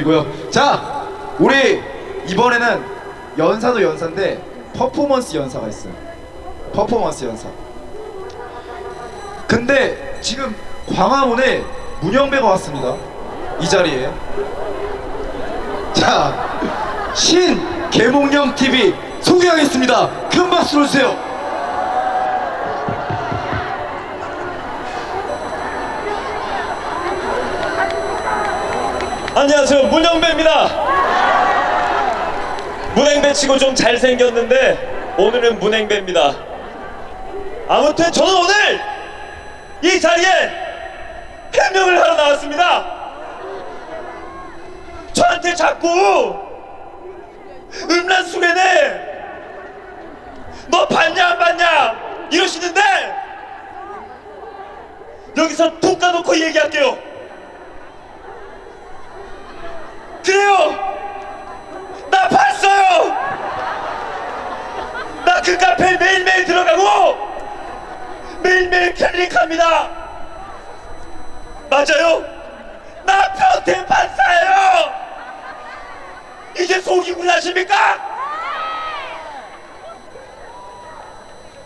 이고요. 자, 우리 이번에는 연사도 연사인데 퍼포먼스 연사가 있어요. 퍼포먼스 연사. 근데 지금 광화문에 문영배가 왔습니다. 이 자리에. 자, 신 개몽령 TV 소개하겠습니다. 큰 박수로 주세요. 안녕하세요. 문영배입니다. 문행배 치고 좀 잘생겼는데 오늘은 문행배입니다. 아무튼 저는 오늘 이 자리에 해명을 하러 나왔습니다. 저한테 자꾸 음란수레네 너 봤냐 안 봤냐 이러시는데 여기서 툭 까놓고 얘기할게요 그래요! 나 봤어요! 나 그 카페 매일매일 들어가고 매일매일 클릭합니다! 맞아요! 나 변태 판사예요! 이제 속이고 나십니까?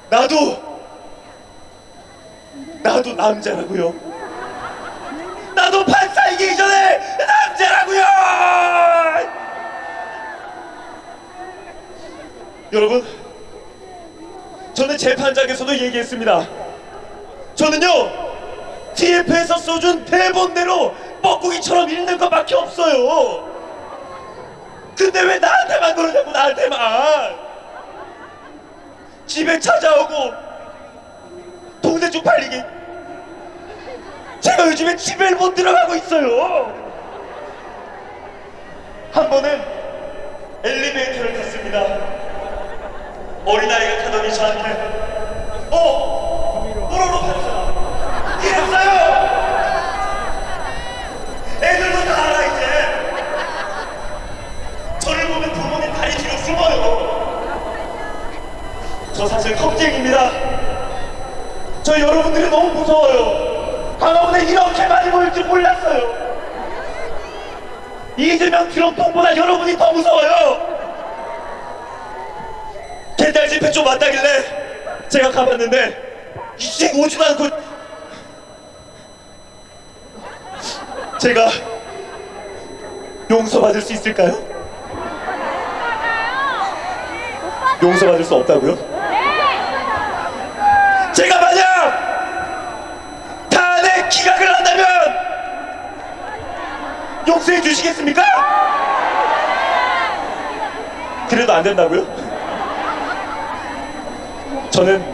나도 나도 남자라고요 나도 판사이기 이전에 남자라고요! 여러분, 저는 재판장에서도 얘기했습니다. 저는요, TF에서 써준 대본대로 뻐꾸기처럼 읽는 것밖에 없어요. 근데 왜 나한테만 그러냐고, 나한테만! 집에 찾아오고, 동네 쪽 팔리기 제가 요즘에 집에 못 들어가고 있어요. 한 번은 엘리베이터를 탔습니다. 어린아이가 타더니 저한테 어! 뽀로로 판사! 이랬어요! 애들도 다 알아 이제 저를 보면 부모님 다리 뒤로 숨어요 저 사실 겁쟁입니다 저 여러분들이 너무 무서워요. 한화문에 이렇게 많이 모일 줄 몰랐어요. 이재명 트럼프보다 여러분이 더 무서워요. 개딸 집회 좀 왔다길래 제가 가봤는데 이제 오지도 않고 제가 용서받을 수 있을까요? 용서받을 수 없다고요? 용서해 주시겠습니까? 그래도 안 된다고요? 저는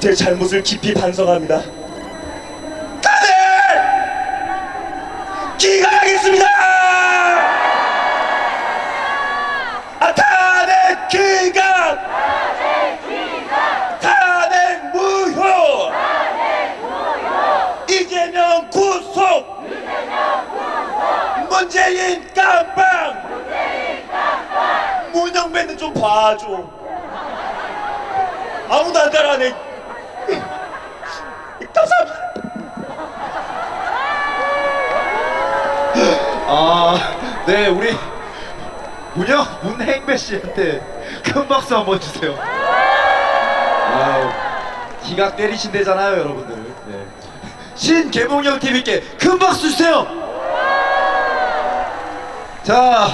제 잘못을 깊이 반성합니다. 탄핵 기각하겠습니다! 아 탄핵 기각! 탄핵 무효! 이재명 구속! 문재인 깜빵! 문영배는 좀 봐줘. 아무도 안 따라하네. 감사합니다. 아, 네, 우리 문영 문행배 씨한테 큰 박수 한번 주세요. 아유, 기각 때리신대잖아요, 여러분들. 네. 신 개봉형 TV께 큰 박수 주세요. 자,